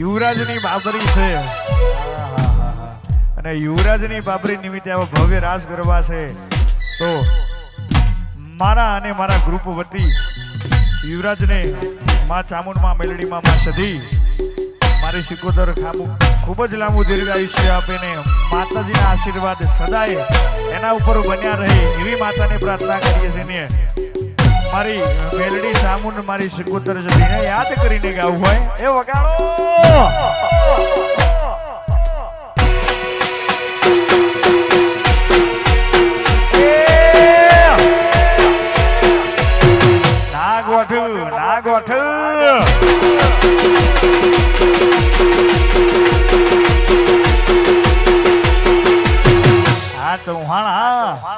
યુવરાજની બાબરી છે. અને યુવરાજની બાબરી નિમિત્તે આવા ભવ્ય રાસ ગરબા છે. તો મારા અને મારા ગ્રુપ વતી યુવરાજને માં ચામુંડમાં મેલડીમાં માં સધી મારી સિકોદર ખાબુ ખૂબ જ લાંબુ દીર્ઘ આયુષ્ય આપીને માતાજીના આશીર્વાદ સદાય એના ઉપર બન્યા રહે એવી માતાને પ્રાર્થના કરીએ છીએ મારી મેલડી સામુન મારી સિકુતર જતીને યાદ કરીને ગાવું હોય. એ વગાડો! હા ચૌહાણ હા.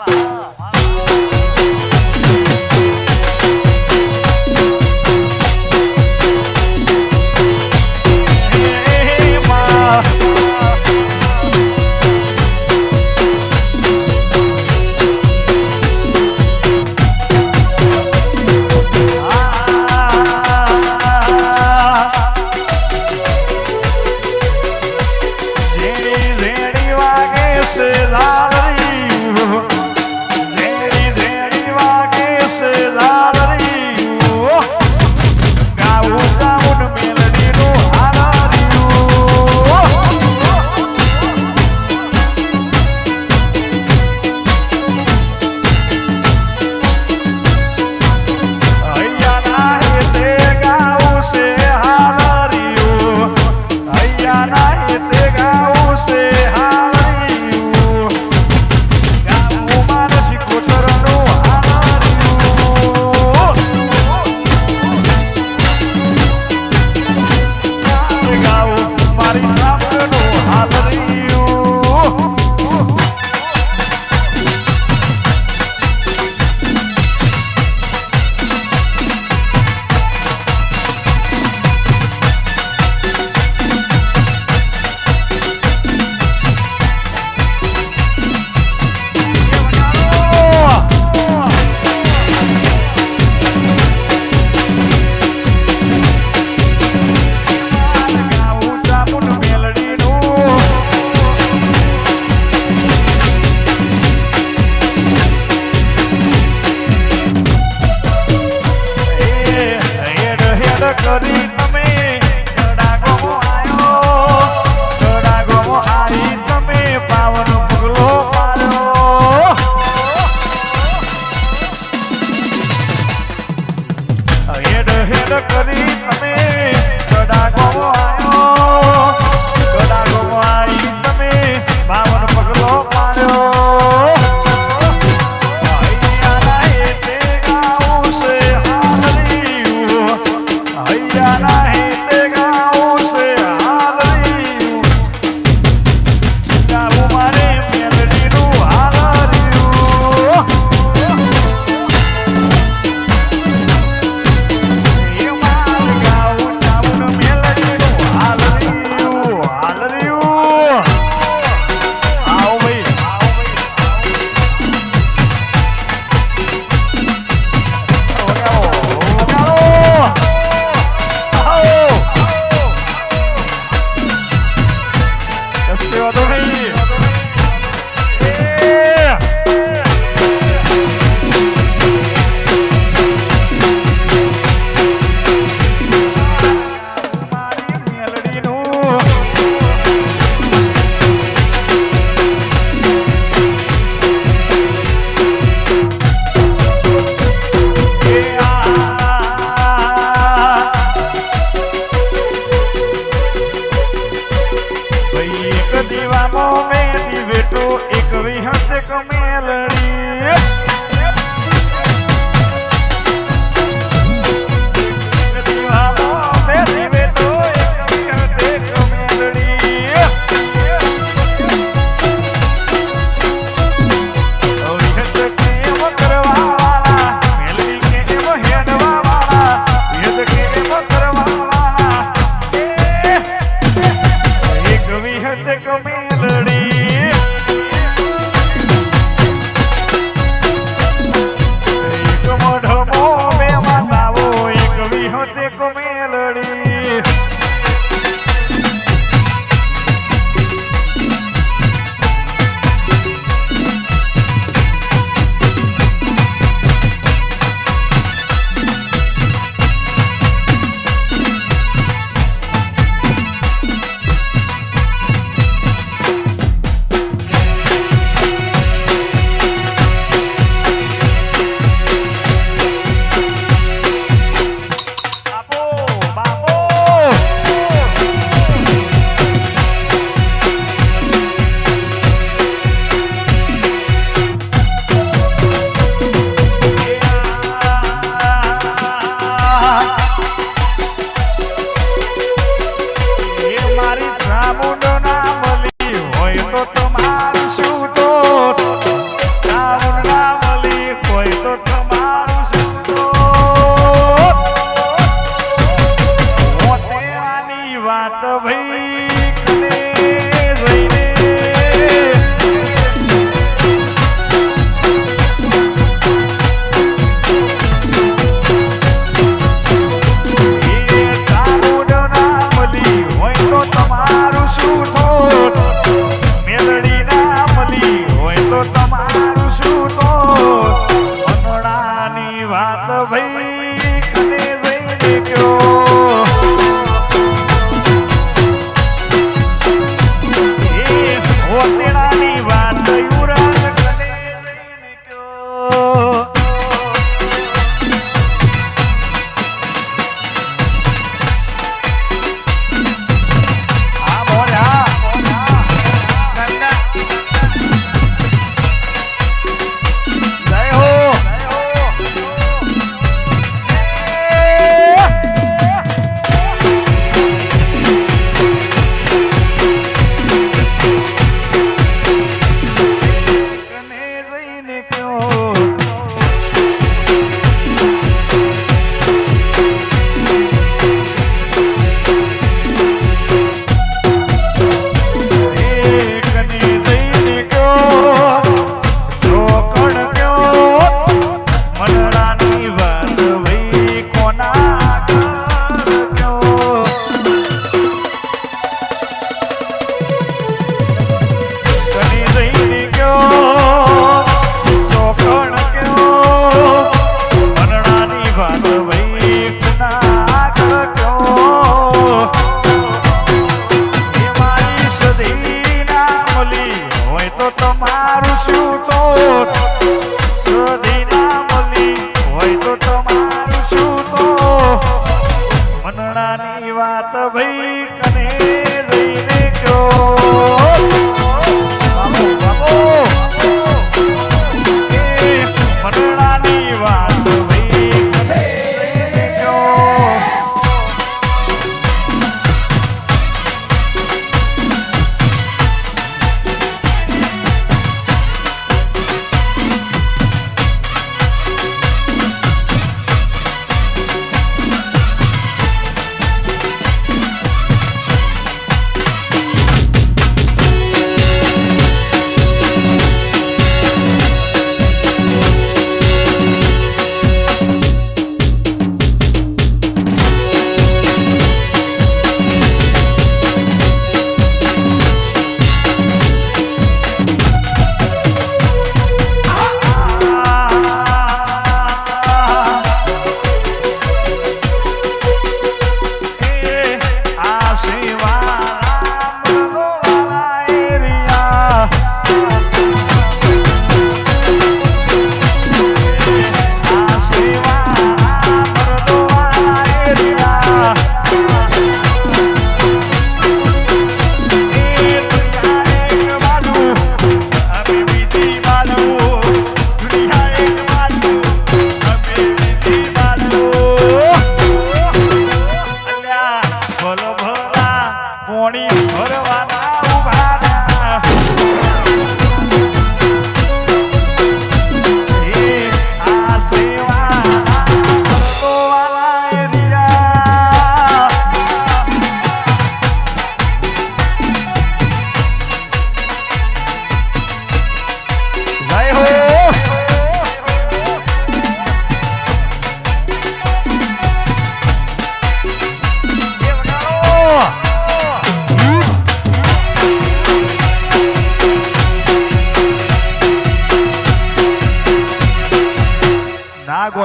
i Sorry. Take a વાત ભાઈ કને જઈને કયો?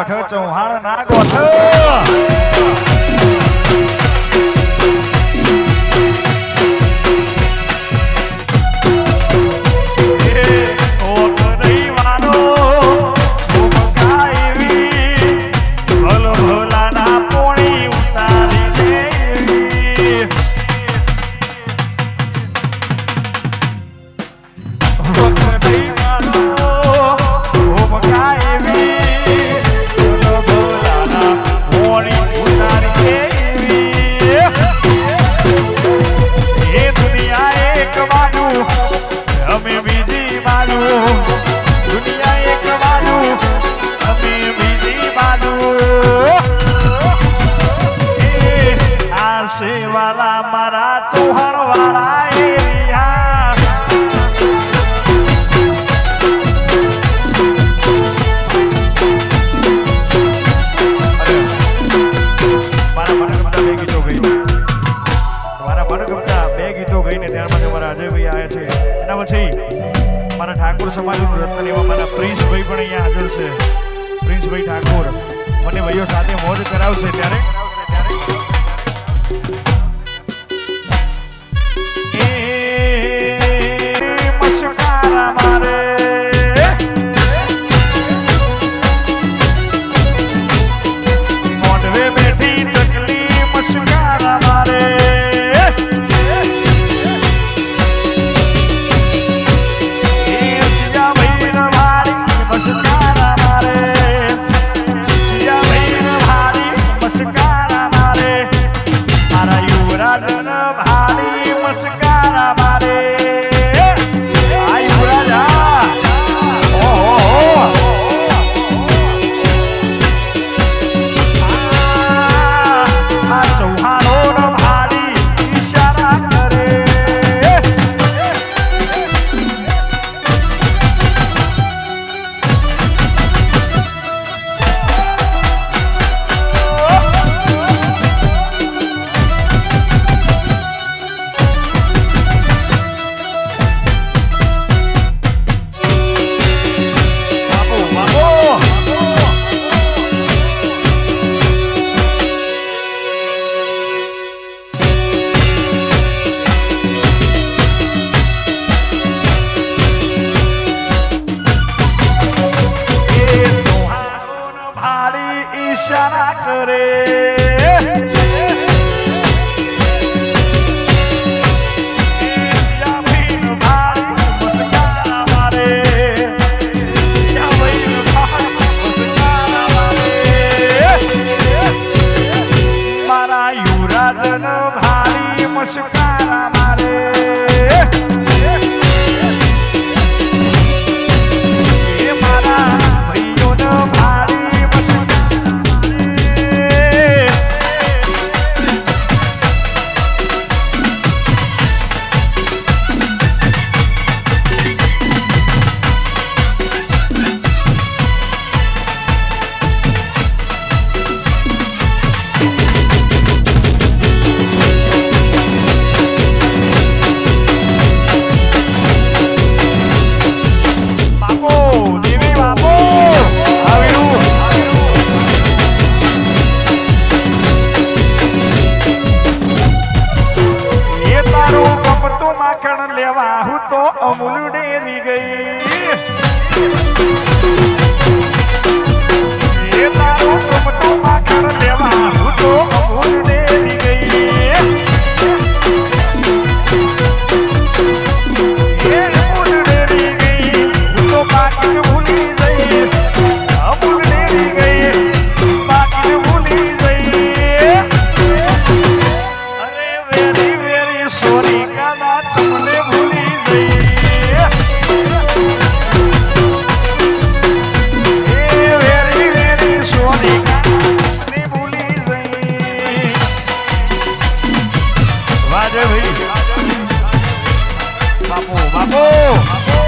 他中华的拿过头。ભજવશે પ્રિન્સભાઈ ઠાકોર મને ભાઈઓ સાથે મોજ કરાવશે ત્યારે.